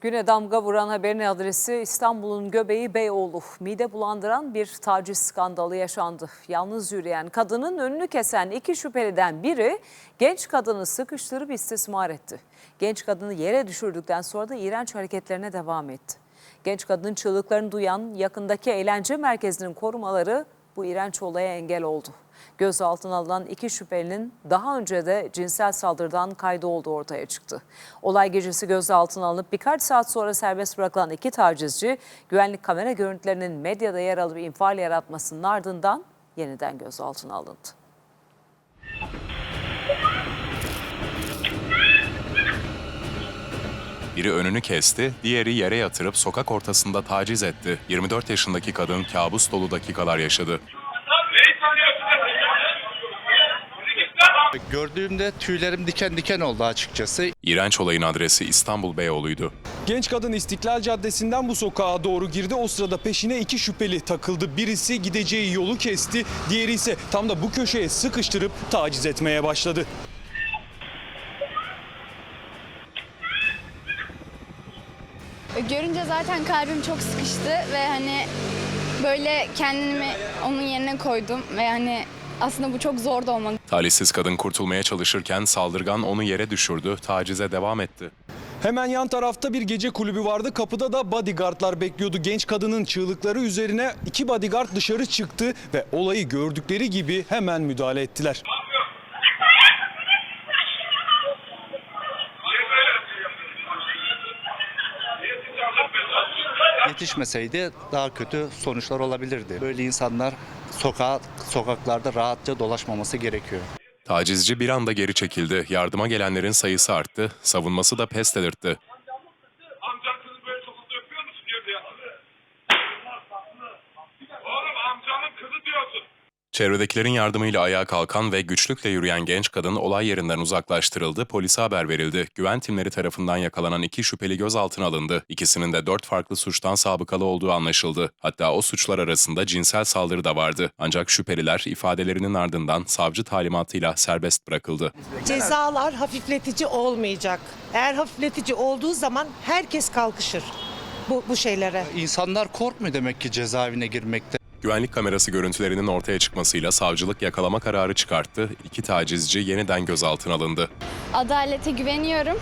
Güne damga vuran haberin adresi İstanbul'un göbeği Beyoğlu. Mide bulandıran bir taciz skandalı yaşandı. Yalnız yürüyen kadının önünü kesen iki şüpheliden biri genç kadını sıkıştırıp istismar etti. Genç kadını yere düşürdükten sonra da iğrenç hareketlerine devam etti. Genç kadının çığlıklarını duyan yakındaki eğlence merkezinin korumaları bu iğrenç olaya engel oldu. Gözaltına alınan iki şüphelinin daha önce de cinsel saldırıdan kaydı olduğu ortaya çıktı. Olay gecesi gözaltına alınıp birkaç saat sonra serbest bırakılan iki tacizci güvenlik kamera görüntülerinin medyada yer alıp infial yaratmasının ardından yeniden gözaltına alındı. Biri önünü kesti, diğeri yere yatırıp sokak ortasında taciz etti. 24 yaşındaki kadın kabus dolu dakikalar yaşadı. Gördüğümde tüylerim diken diken oldu açıkçası. İğrenç olayın adresi İstanbul Beyoğlu'ydu. Genç kadın İstiklal Caddesi'nden bu sokağa doğru girdi. O sırada peşine iki şüpheli takıldı. Birisi gideceği yolu kesti, diğeri ise tam da bu köşeye sıkıştırıp taciz etmeye başladı. Görünce zaten kalbim çok sıkıştı ve hani böyle kendimi onun yerine koydum ve hani aslında bu çok zor da olmak Talihsiz kadın kurtulmaya çalışırken saldırgan onu yere düşürdü, tacize devam etti. Hemen yan tarafta bir gece kulübü vardı. Kapıda da bodyguardlar bekliyordu. Genç kadının çığlıkları üzerine iki bodyguard dışarı çıktı ve olayı gördükleri gibi hemen müdahale ettiler. Yetişmeseydi daha kötü sonuçlar olabilirdi. Böyle insanlar sokağa, sokaklarda rahatça dolaşmaması gerekiyor. Tacizci bir anda geri çekildi. Yardıma gelenlerin sayısı arttı. Savunması da pes delirtti. Çevredekilerin yardımıyla ayağa kalkan ve güçlükle yürüyen genç kadın olay yerinden uzaklaştırıldı, polise haber verildi. Güven timleri tarafından yakalanan iki şüpheli gözaltına alındı. İkisinin de dört farklı suçtan sabıkalı olduğu anlaşıldı. Hatta o suçlar arasında cinsel saldırı da vardı. Ancak şüpheliler ifadelerinin ardından savcı talimatıyla serbest bırakıldı. Cezalar hafifletici olmayacak. Eğer hafifletici olduğu zaman herkes kalkışır bu, bu şeylere. İnsanlar korkmuyor demek ki cezaevine girmekte. Güvenlik kamerası görüntülerinin ortaya çıkmasıyla savcılık yakalama kararı çıkarttı. İki tacizci yeniden gözaltına alındı. adalete güveniyorum.